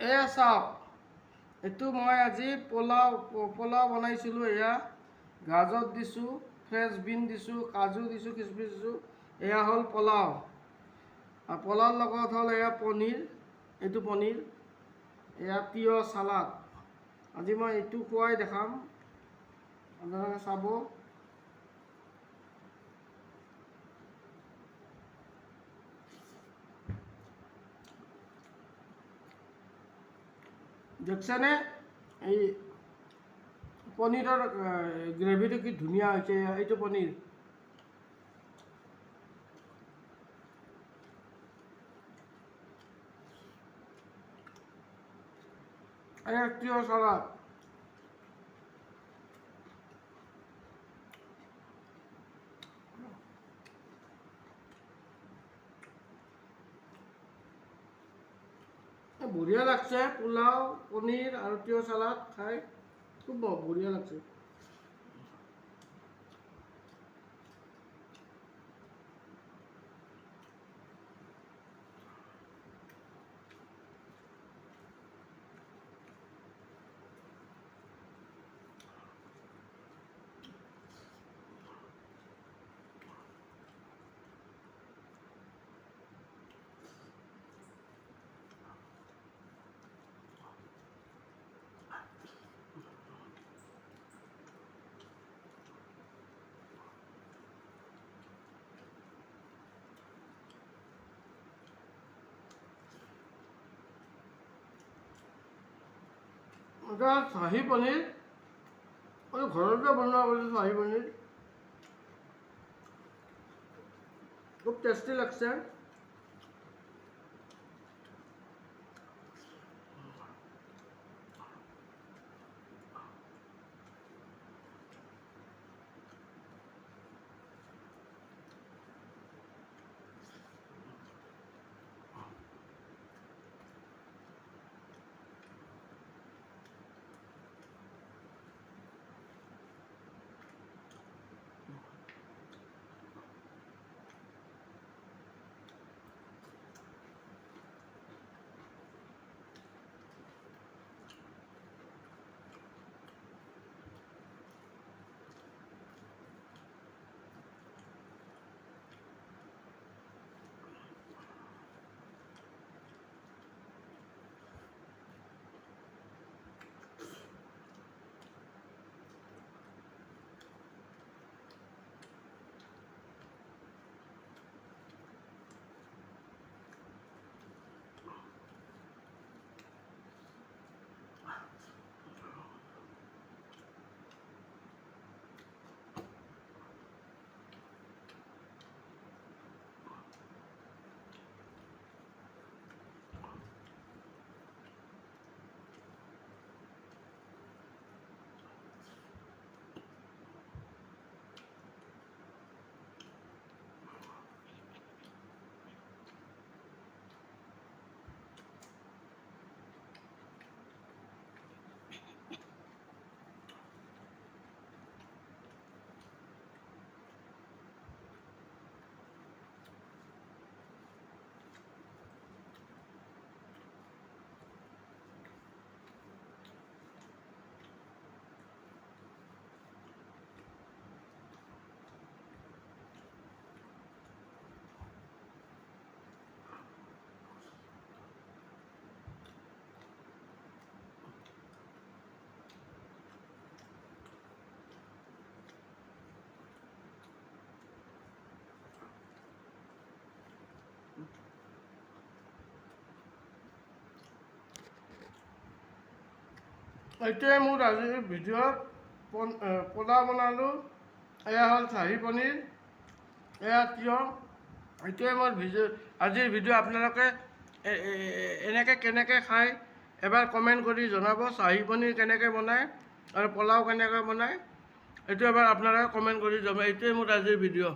এয়া চাওক। এইটো মই আজি পোলাও পোলাও বনাইছিলোঁ এয়া। গাজৰ দিছোঁ ফ্ৰেঞ্চ বিন দিছোঁ, কাজু দিছোঁ, কিচমিচ দিছোঁ। এয়া হ'ল পোলাও। আৰু পোলাওৰ লগত হ'ল এয়া পনীৰ। এইটো পনীৰ। এয়া তিয়ঁহ চালাড। আজি মই এইটো খুৱাই দেখাম। আপোনালোকে চাব। দেখছেনে? এই পনীৰৰ গ্ৰেভিটো কি ধুনীয়া হৈছে এইটো পনীৰ। এয়া তিয়ঁহ চালাড বঢ়িয়া লাগছে পোলাও পনীৰ আৰু তিয়ঁহ চালাড খাই খুব বঢ়িয়া লাগছে। এটা চাহী পনীৰ মই ঘৰতে বনোৱা কৰিছোঁ চাহী পনীৰ খুব টেষ্টি এইটোৱে মোৰ আজিৰ ভিডিঅ'ত পোলাও বনালোঁ। এয়া হ'ল চাহী পনীৰ। এয়া তিয়ঁহ এইটোৱে মোৰ ভিডিঅ' আজিৰ ভিডিঅ' আপোনালোকে এনেকৈ কেনেকৈ খায়, এবাৰ কমেণ্ট কৰি জনাব, চাহী পনীৰ কেনেকৈ বনায় আৰু পোলাও কেনেকৈ বনায়। এইটো এবাৰ আপোনালোকে কমেণ্ট কৰি জনাব। এইটোৱে মোৰ আজিৰ ভিডিঅ'